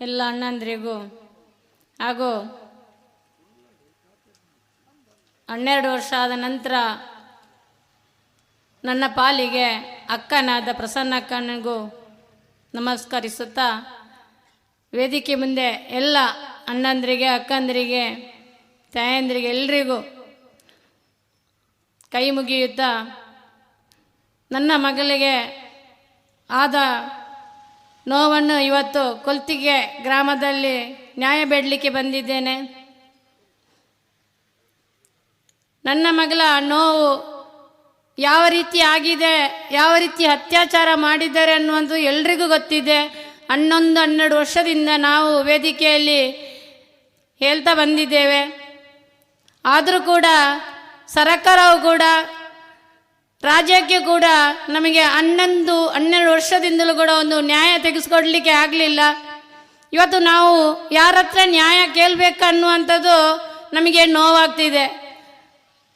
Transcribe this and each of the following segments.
ಎಲ್ಲ ಅಣ್ಣಂದ್ರಿಗೂ. ಹಾಗೂ ಹನ್ನೆರಡು ವರ್ಷ ಆದ ನಂತರ ನನ್ನ ಪಾಲಿಗೆ ಅಕ್ಕನಾದ ಪ್ರಸನ್ನ ಅಕ್ಕನಿಗೂ ನಮಸ್ಕರಿಸುತ್ತಾ ವೇದಿಕೆ ಮುಂದೆ ಎಲ್ಲ ಅಣ್ಣಂದ್ರಿಗೆ, ಅಕ್ಕಂದ್ರಿಗೆ, ತಾಯಂದ್ರಿಗೆ ಎಲ್ರಿಗೂ ಕೈ ಮುಗಿಯುತ್ತಾ ನನ್ನ ಮಗಳಿಗೆ ಆದ ನೋವನ್ನು ಇವತ್ತು ಕೊಲ್ತಿಗೆ ಗ್ರಾಮದಲ್ಲಿ ನ್ಯಾಯ ಬೇಡಲಿಕ್ಕೆ ಬಂದಿದ್ದೇನೆ. ನನ್ನ ಮಗಳ ನೋವು ಯಾವ ರೀತಿ ಆಗಿದೆ, ಯಾವ ರೀತಿ ಅತ್ಯಾಚಾರ ಮಾಡಿದ್ದಾರೆ ಅನ್ನುವಂಥದ್ದು ಎಲ್ರಿಗೂ ಗೊತ್ತಿದೆ. ಹನ್ನೊಂದು, ಹನ್ನೆರಡು ವರ್ಷದಿಂದ ನಾವು ವೇದಿಕೆಯಲ್ಲಿ ಹೇಳ್ತಾ ಬಂದಿದ್ದೇವೆ. ಆದರೂ ಕೂಡ, ಸರ್ಕಾರವು ಕೂಡ ರಾಜ್ಯಕ್ಕೆ ಕೂಡ ನಮಗೆ ಹನ್ನೊಂದು, ಹನ್ನೆರಡು ವರ್ಷದಿಂದಲೂ ಕೂಡ ಒಂದು ನ್ಯಾಯ ತೆಗೆಸ್ಕೊಡ್ಲಿಕ್ಕೆ ಆಗಲಿಲ್ಲ. ಇವತ್ತು ನಾವು ಯಾರ ಹತ್ರ ನ್ಯಾಯ ಕೇಳಬೇಕು ಅನ್ನುವಂಥದ್ದು ನಮಗೆ ನೋವಾಗ್ತಿದೆ.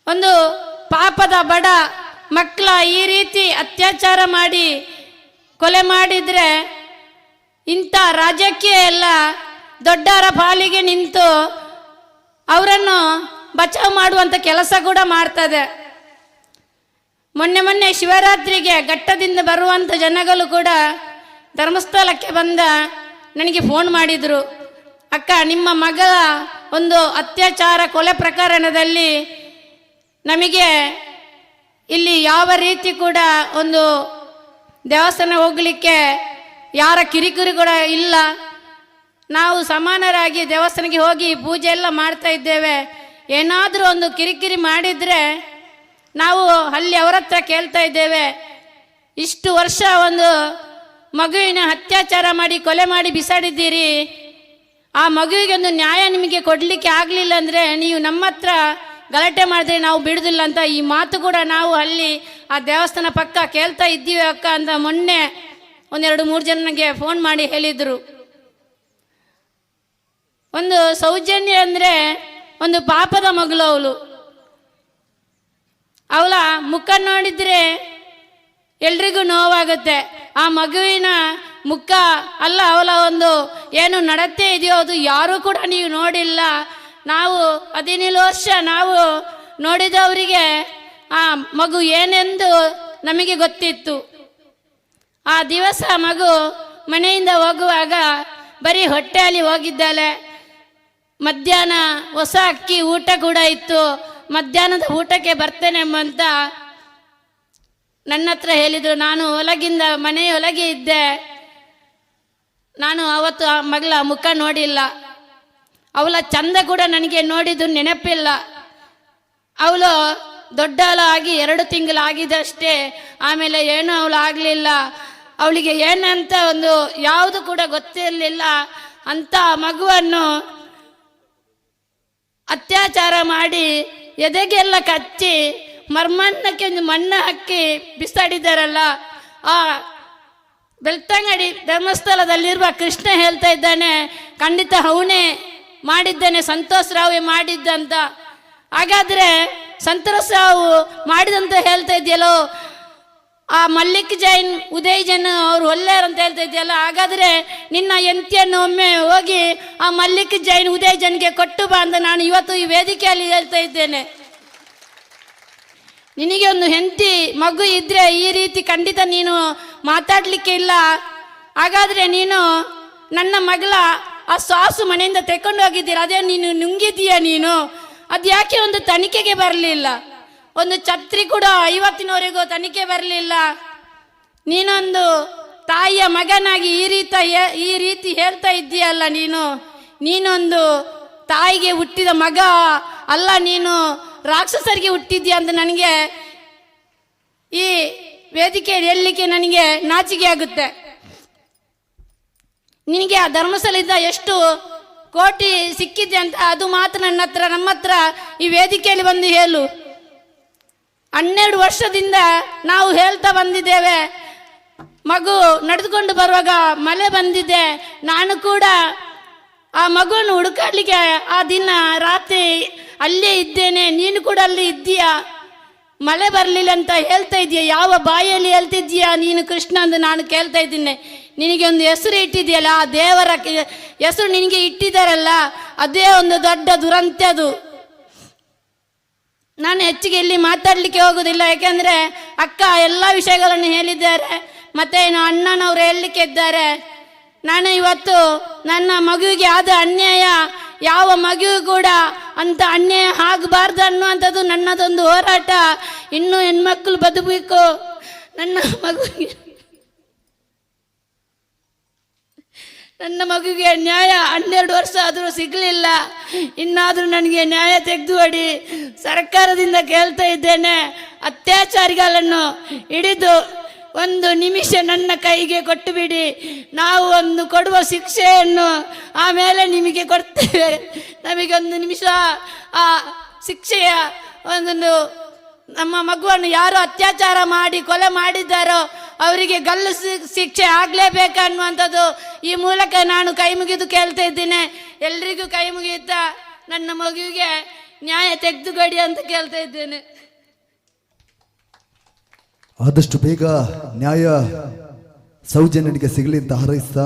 ಒಂದು ಪಾಪದ ಬಡ ಮಕ್ಕಳ ಈ ರೀತಿ ಅತ್ಯಾಚಾರ ಮಾಡಿ ಕೊಲೆ ಮಾಡಿದರೆ ಇಂಥ ರಾಜ್ಯಕ್ಕೆ ಎಲ್ಲ ದೊಡ್ಡವರ ಪಾಲಿಗೆ ನಿಂತು ಅವರನ್ನು ಬಚಾವ್ ಮಾಡುವಂಥ ಕೆಲಸ ಕೂಡ ಮಾಡ್ತದೆ. ಮೊನ್ನೆ ಮೊನ್ನೆ ಶಿವರಾತ್ರಿಗೆ ಘಟ್ಟದಿಂದ ಬರುವಂಥ ಜನಗಳು ಕೂಡ ಧರ್ಮಸ್ಥಳಕ್ಕೆ ಬಂದ ನನಗೆ ಫೋನ್ ಮಾಡಿದರು. ಅಕ್ಕ, ನಿಮ್ಮ ಮಗಳ ಒಂದು ಅತ್ಯಾಚಾರ ಕೊಲೆ ಪ್ರಕರಣದಲ್ಲಿ ನಮಗೆ ಇಲ್ಲಿ ಯಾವ ರೀತಿ ಕೂಡ ಒಂದು ದೇವಸ್ಥಾನ ಹೋಗಲಿಕ್ಕೆ ಯಾರ ಕಿರಿಕಿರಿ ಕೂಡ ಇಲ್ಲ. ನಾವು ಸಮಾನರಾಗಿ ದೇವಸ್ಥಾನಕ್ಕೆ ಹೋಗಿ ಪೂಜೆ ಎಲ್ಲ ಮಾಡ್ತಾ ಇದ್ದೇವೆ. ಏನಾದರೂ ಒಂದು ಕಿರಿಕಿರಿ ಮಾಡಿದರೆ ನಾವು ಅಲ್ಲಿ ಅವರ ಹತ್ರ ಕೇಳ್ತಾ ಇದ್ದೇವೆ. ಇಷ್ಟು ವರ್ಷ ಒಂದು ಮಗುವಿನ ಅತ್ಯಾಚಾರ ಮಾಡಿ, ಕೊಲೆ ಮಾಡಿ ಬಿಸಾಡಿದ್ದೀರಿ. ಆ ಮಗುವಿಗೆ ಒಂದು ನ್ಯಾಯ ನಿಮಗೆ ಕೊಡಲಿಕ್ಕೆ ಆಗಲಿಲ್ಲ ಅಂದರೆ ನೀವು ನಮ್ಮ ಹತ್ರ ಗಲಾಟೆ ಮಾಡಿದ್ರೆ ನಾವು ಬಿಡುದಿಲ್ಲ ಅಂತ ಈ ಮಾತು ಕೂಡ ನಾವು ಅಲ್ಲಿ ಆ ದೇವಸ್ಥಾನ ಪಕ್ಕ ಕೇಳ್ತಾ ಇದ್ದೀವಿ ಅಕ್ಕ ಅಂತ ಮೊನ್ನೆ ಒಂದೆರಡು ಮೂರು ಜನಗೆ ಫೋನ್ ಮಾಡಿ ಹೇಳಿದರು. ಒಂದು ಸೌಜನ್ಯ ಅಂದರೆ ಒಂದು ಪಾಪದ ಮಗಳು ಅವಳು. ಅವಳ ಮುಖ ನೋಡಿದ್ರೆ ಎಲ್ರಿಗೂ ನೋವಾಗುತ್ತೆ. ಆ ಮಗುವಿನ ಮುಖ ಅಲ್ಲ, ಅವಳ ಒಂದು ಏನು ನಡತೆ ಇದೆಯೋ ಅದು ಯಾರೂ ಕೂಡ ನೀವು ನೋಡಿಲ್ಲ. ನಾವು ಹದಿನೇಳು ವರ್ಷ ನಾವು ನೋಡಿದವರಿಗೆ ಆ ಮಗು ಏನೆಂದು ನಮಗೆ ಗೊತ್ತಿತ್ತು. ಆ ದಿವಸ ಮಗು ಮನೆಯಿಂದ ಹೋಗುವಾಗ ಬರೀ ಹೊಟ್ಟೆಯಲ್ಲಿ ಹೋಗಿದ್ದಾಳೆ. ಮಧ್ಯಾಹ್ನ ಹೊಸ ಅಕ್ಕಿ ಊಟ ಕೂಡ ಇತ್ತು. ಮಧ್ಯಾಹ್ನದ ಊಟಕ್ಕೆ ಬರ್ತೇನೆ ಅಂತ ನನ್ನ ಹತ್ರ ಹೇಳಿದರು. ನಾನು ಒಳಗಿಂದ ಮನೆಯ ಇದ್ದೆ. ನಾನು ಅವತ್ತು ಆ ಮಗಳ ಮುಖ ನೋಡಿಲ್ಲ. ಅವಳ ಚಂದ ಕೂಡ ನನಗೆ ನೋಡಿದ್ದು ನೆನಪಿಲ್ಲ. ಅವಳು ದೊಡ್ಡವಳು ಆಗಿ ಎರಡು ತಿಂಗಳು ಆಗಿದಷ್ಟೇ ಆಮೇಲೆ ಏನೂ ಅವಳು ಆಗಲಿಲ್ಲ. ಅವಳಿಗೆ ಏನಂತ ಒಂದು ಯಾವುದು ಕೂಡ ಗೊತ್ತಿರಲಿಲ್ಲ. ಅಂತ ಮಗುವನ್ನು ಅತ್ಯಾಚಾರ ಮಾಡಿ ಎದೆಗೆಲ್ಲ ಕಚ್ಚಿ ಮರ್ಮಣ್ಣಕ್ಕೆ ಒಂದು ಮಣ್ಣು ಹಾಕಿ ಬಿಸಾಡಿದ್ದಾರಲ್ಲ ಆ ಬೆಳ್ತಂಗಡಿ ಧರ್ಮಸ್ಥಳದಲ್ಲಿರುವ ಕೃಷ್ಣ ಹೇಳ್ತಾ ಇದ್ದಾನೆ, ಖಂಡಿತ ಅವನೇ ಮಾಡಿದ್ದಾನೆ, ಸಂತೋಷ್ ರಾವೇ ಮಾಡಿದ್ದಂತ. ಹಾಗಾದ್ರೆ ಸಂತೋಷ್ ರಾವ್ ಮಾಡಿದಂತ ಹೇಳ್ತಾ ಇದೆಯಲ್ಲೋ ಆ ಮಲ್ಲಿಕ್ ಜೈನ್, ಉದಯ್ ಜೈನ್ ಅವ್ರು ಒಳ್ಳೆಯವ್ರು ಅಂತ ಹೇಳ್ತಾ ಇದೆಯಲ್ಲ ಹಾಗಾದ್ರೆ ನಿನ್ನ ಎಂತಿಯನ್ನು ಒಮ್ಮೆ ಹೋಗಿ ಆ ಮಲ್ಲಿಕ್ ಜೈನ್, ಉದಯ್ ಜೈನ್ಗೆ ಕೊಟ್ಟು ಬಾ ಅಂತ ನಾನು ಇವತ್ತು ಈ ವೇದಿಕೆಯಲ್ಲಿ ಹೇಳ್ತಾ ಇದ್ದೇನೆ. ನಿನಗೆ ಒಂದು ಹೆಂಡತಿ, ಮಗು ಇದ್ರೆ ಈ ರೀತಿ ಖಂಡಿತ ನೀನು ಮಾತಾಡಲಿಕ್ಕೆ ಇಲ್ಲ. ಹಾಗಾದ್ರೆ ನೀನು ನನ್ನ ಮಗಳ ಆ ಸಾಸು ಮನೆಯಿಂದ ತೆಕೊಂಡು ಹೋಗಿದ್ದೀರ, ಅದೇ ನೀನು ನುಂಗಿದೀಯ ನೀನು. ಅದ್ಯಾಕೆ ಒಂದು ತನಿಖೆಗೆ ಬರಲಿಲ್ಲ? ಒಂದು ಛತ್ರಿ ಕೂಡ ಐವತ್ತಿನವರೆಗೂ ತನಿಖೆ ಬರಲಿಲ್ಲ. ನೀನೊಂದು ತಾಯಿಯ ಮಗನಾಗಿ ಈ ರೀತ ಈ ರೀತಿ ಹೇಳ್ತಾ ಇದ್ದೀಯಲ್ಲ ನೀನು. ನೀನೊಂದು ತಾಯಿಗೆ ಹುಟ್ಟಿದ ಮಗ ಅಲ್ಲ, ನೀನು ರಾಕ್ಷಸರಿಗೆ ಹುಟ್ಟಿದ್ಯಾ ಅಂತ ನನಗೆ ಈ ವೇದಿಕೆ ಹೇಳಲಿಕ್ಕೆ ನನಗೆ ನಾಚಿಕೆ ಆಗುತ್ತೆ. ನಿನಗೆ ಆ ಧರ್ಮಸ್ಥಳದಿಂದ ಎಷ್ಟು ಕೋಟಿ ಸಿಕ್ಕಿದೆ ಅಂತ ಅದು ಮಾತ್ರ ನನ್ನ ಹತ್ರ, ನಮ್ಮ ಹತ್ರ ಈ ವೇದಿಕೆಯಲ್ಲಿ ಬಂದು ಹೇಳು. ಹನ್ನೆರಡು ವರ್ಷದಿಂದ ನಾವು ಹೇಳ್ತಾ ಬಂದಿದ್ದೇವೆ. ಮಗು ನಡೆದುಕೊಂಡು ಬರುವಾಗ ಮಳೆ ಬಂದಿದೆ. ನಾನು ಕೂಡ ಆ ಮಗುವನ್ನು ಹುಡುಕಾಡ್ಲಿಕ್ಕೆ ಆ ದಿನ ರಾತ್ರಿ ಅಲ್ಲೇ ಇದ್ದೇನೆ. ನೀನು ಕೂಡ ಅಲ್ಲಿ ಇದ್ದೀಯಾ? ಮಳೆ ಬರಲಿಲ್ಲ ಅಂತ ಹೇಳ್ತಾ ಇದೀಯ? ಯಾವ ಬಾಯಲ್ಲಿ ಹೇಳ್ತಿದ್ದೀಯಾ? ನೀನು ಕೃಷ್ಣ ಅಂತ ನಾನು ಕೇಳ್ತಾ ಇದ್ದೀನಿ. ನಿನಗೆ ಒಂದು ಹೆಸರು ಇಟ್ಟಿದೆಯಲ್ಲ ಆ ದೇವರ ಹೆಸರು ನಿನಗೆ ಇಟ್ಟಿದ್ದಾರಲ್ಲ, ಅದೇ ಒಂದು ದೊಡ್ಡ ದುರಂತ ಅದು. ನಾನು ಹೆಚ್ಚಿಗೆ ಇಲ್ಲಿ ಮಾತಾಡಲಿಕ್ಕೆ ಹೋಗೋದಿಲ್ಲ ಯಾಕೆಂದರೆ ಅಕ್ಕ ಎಲ್ಲ ವಿಷಯಗಳನ್ನು ಹೇಳಿದ್ದಾರೆ. ಮತ್ತೆ ಏನು ಅಣ್ಣನವರು ಹೇಳಲಿಕ್ಕೆ ಇದ್ದಾರೆ. ನಾನು ಇವತ್ತು ನನ್ನ ಮಗುವಿಗೆ ಆದ ಅನ್ಯಾಯ, ಯಾವ ಮಗುವು ಕೂಡ ಅಂತ ಅನ್ಯಾಯ ಆಗಬಾರ್ದು ಅನ್ನುವಂಥದ್ದು ನನ್ನದೊಂದು ಹೋರಾಟ. ಇನ್ನೂ ಹೆಣ್ಮಕ್ಳು ಬದುಕಬೇಕು. ನನ್ನ ಮಗುವಿಗೆ ನನ್ನ ಮಗುಗೆ ನ್ಯಾಯ ಹನ್ನೆರಡು ವರ್ಷ ಆದರೂ ಸಿಗಲಿಲ್ಲ. ಇನ್ನಾದರೂ ನನಗೆ ನ್ಯಾಯ ತೆಗೆದು ಅಡಿ ಸರ್ಕಾರದಿಂದ ಕೇಳ್ತಾ ಇದ್ದೇನೆ, ಅತ್ಯಾಚಾರಿಗಳನ್ನು ಹಿಡಿದು ಒಂದು ನಿಮಿಷ ನನ್ನ ಕೈಗೆ ಕೊಟ್ಟು ಬಿಡಿ ನಾವು ಒಂದು ಕೊಡುವ ಶಿಕ್ಷೆಯನ್ನು ಆಮೇಲೆ ನಿಮಗೆ ಕೊಡ್ತೇವೆ. ನಮಗೆ ಒಂದು ನಿಮಿಷ ಆ ಶಿಕ್ಷೆಯ ಒಂದು ನಮ್ಮ ಮಗುವನ್ನು ಯಾರು ಅತ್ಯಾಚಾರ ಮಾಡಿ, ಕೊಲೆ ಮಾಡಿದ್ದಾರೋ ಅವರಿಗೆ ಗಲ್ಲು ಶಿಕ್ಷೆ ಆಗಲೇಬೇಕು ಅನ್ನುವಂಥದ್ದು ಈ ಮೂಲಕ ನಾನು ಕೈ ಮುಗಿದು ಕೇಳ್ತಾ ಇದ್ದೇನೆ. ಎಲ್ರಿಗೂ ಕೈ ಮುಗಿಯುತ್ತಾ? ನನ್ನ ಮಗುವಿಗೆ ನ್ಯಾಯ ತೆಗೆದುಕೊಡಿ ಅಂತ ಕೇಳ್ತಾ ಇದ್ದೇನೆ. ಆದಷ್ಟು ಬೇಗ ನ್ಯಾಯ ಸೌಜನ್ಯನಿಗೆ ಸಿಗಲಿ ಅಂತ ಹಾರೈಸ್ತಾ